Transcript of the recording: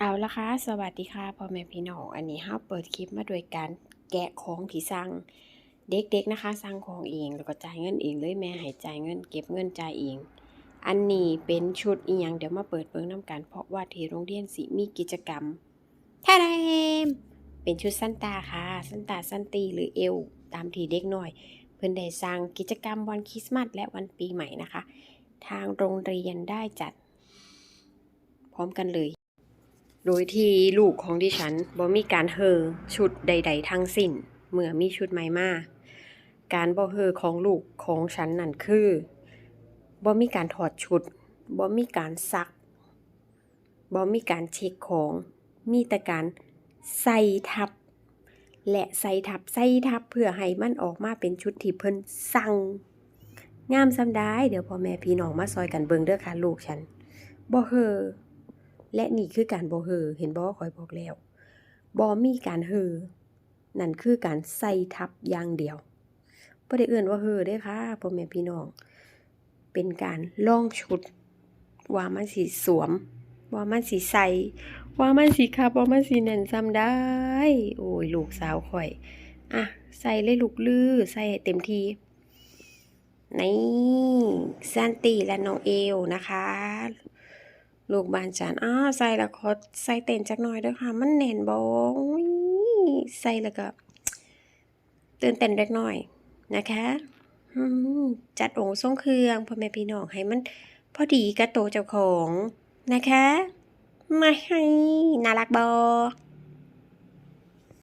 เอาละค่ะ สวัสดีค่ะพ่อแม่พี่น้อง อันนี้เฮาเปิดคลิปมาโดยการแกะของที่สั่งเด็กๆนะคะสั่งของเอง แล้วก็จ่ายเงินเองเลยแม่ให้จ่ายเงินเก็บเงินจ่ายเอง อันนี้เป็นชุดอีหยังเดี๋ยวมาเปิดเบิ่งนํกันเพราะว่าที่โรงเรียนสิมีกิจกรรมท่าแดมเป็นชุดสั้นตาค่ะ สั้นตาสั้นตีหรือเอวตามที่เด็กน้อย เพิ่นได้สร้างกิจกรรมวันคริสต์มาสและวันปีใหม่นะคะ ทางโรงเรียนได้จัด พร้อมกันเลย โดยที่ลูกของดิฉันบ่มีการเฮอชุดใด ๆ ทั้งสิ้นเมื่อมีชุดใหม่มาการบ่เฮอของลูกของฉันนั่นคือบ่มีการถอดชุดบ่มีการซักบ่มีการเช็คของมีแต่การใส่ทับ และใส่ทับใส่ทับเพื่อให้มันออกมาเป็นชุดที่เพิ่นสั่งงามซำได้เดี๋ยวพ่อแม่พี่น้องมาซอยกันเบิ่งเด้อค่ะลูกฉันบ่เฮอ และนี่คือการบ่เฮอเห็นบ่คอยบอกแล้วบ่มีการเฮอนั่นคือการใส่ทับอย่างเดียวบ่ได้เอื่นว่าเฮอเด้ค่ะพ่อแม่พี่น้อง เป็นการล่องชุด ว่ามันสิสวม ว่ามันสิใสว่ามันสิคับว่ามันสิแน่นซ้ำได้ โอ้ยลูกสาวข่อยอะใส่เลยลูกลือใส่เต็มที่นี่ซันตีและน้องเอวนะคะ ลูกบานจันอ้าใส่แล้วขอใส่เต็นจักหน่อยด้วยค่ะ มันแน่นบอุ๊ยใส่แล้วก็ตื่นเต้นเล็กน้อยนะคะจัดองค์ทรงเครื่องพ่อแม่พี่น้องให้มันพอดีกับโตเจ้าของนะคะ มาให้น่ารักบ่